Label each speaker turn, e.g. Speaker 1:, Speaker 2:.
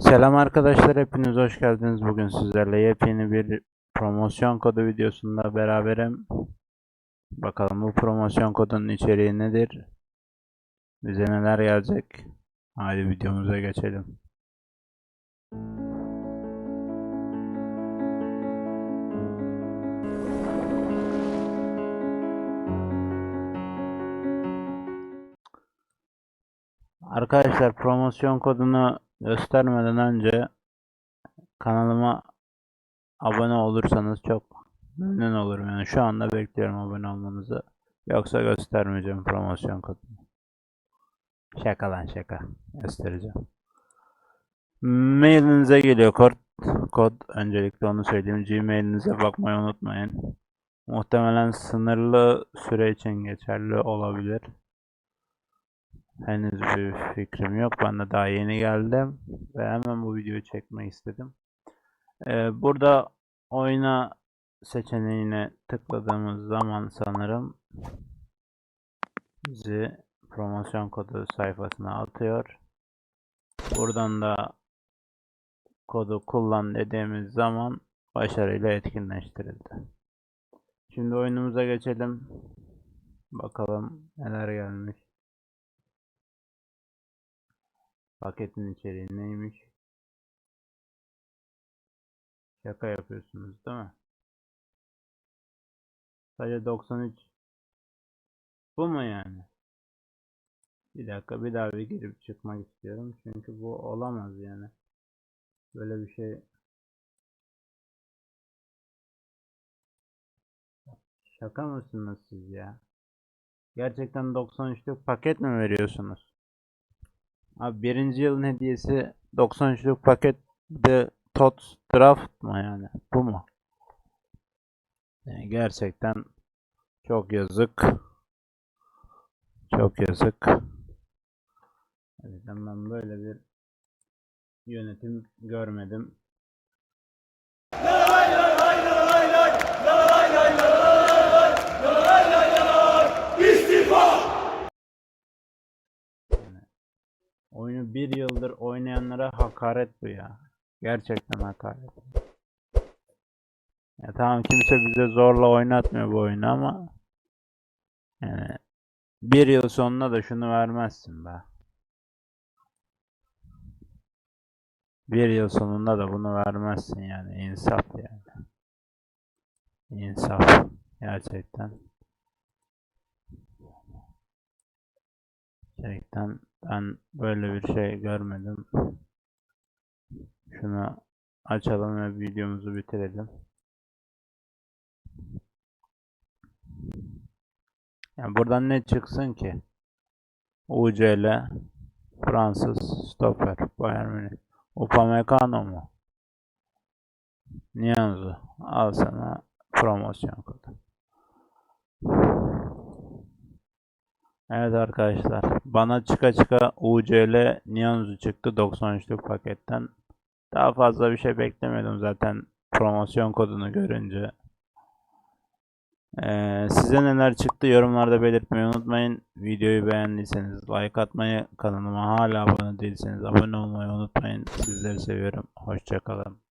Speaker 1: Selam arkadaşlar, hepiniz hoş geldiniz. Bugün sizlerle yepyeni bir promosyon kodu videosunda beraberim. Bakalım bu promosyon kodunun içeriği nedir? Bize neler gelecek? Haydi videomuza geçelim. Arkadaşlar promosyon kodunu göstermeden önce kanalıma abone olursanız çok memnun olurum. Yani şu anda bekliyorum abone olmanızı. Yoksa göstermeyeceğim promosyon kodunu. Şaka lan şaka. Göstereceğim. Mailinize geliyor kod. Kod öncelikle onu söyleyeyim. Gmailinize bakmayı unutmayın. Muhtemelen sınırlı süre için geçerli olabilir. Henüz bir fikrim yok. Ben de daha yeni geldim ve hemen bu videoyu çekmek istedim. Ee, burada oyna seçeneğine tıkladığımız zaman sanırım bizi promosyon kodu sayfasına atıyor. Buradan da kodu kullan dediğimiz zaman başarıyla etkinleştirildi. Şimdi oyunumuza geçelim. Bakalım neler gelmiş. Paketin içeriği neymiş? Şaka yapıyorsunuz değil mi? Sadece 93 Bu mu yani? Bir dakika bir daha bir girip çıkmak istiyorum. Çünkü bu olamaz yani. Böyle bir şey Şaka mısınız siz ya? Gerçekten 93'lük paket mi veriyorsunuz? Abi birinci yılın hediyesi 93'lük paket de Tots Draft mı yani? Bu mu? Yani gerçekten çok yazık. Çok yazık. Evet, ben böyle bir yönetim görmedim. Oyunu bir yıldır oynayanlara hakaret bu ya. Gerçekten hakaret. Ya tamam kimse bize zorla oynatmıyor bu oyunu ama yani bir yıl sonuna da şunu vermezsin be. Bir yıl sonunda da bunu vermezsin yani insaf yani. İnsaf gerçekten. Gerçekten ben böyle bir şey görmedim. Şunu açalım ve videomuzu bitirelim. Yani buradan ne çıksın ki? UCL Fransız stoper Bayern Münih. Upamecano mu? Nianzu. Al sana promosyon kodu. Evet arkadaşlar. Bana çıka çıka UCL Nianzu çıktı 93'lük paketten. Daha fazla bir şey beklemiyordum zaten promosyon kodunu görünce. Ee, size neler çıktı yorumlarda belirtmeyi unutmayın. Videoyu beğendiyseniz like atmayı, kanalıma hala abone değilseniz abone olmayı unutmayın. Sizleri seviyorum. Hoşçakalın.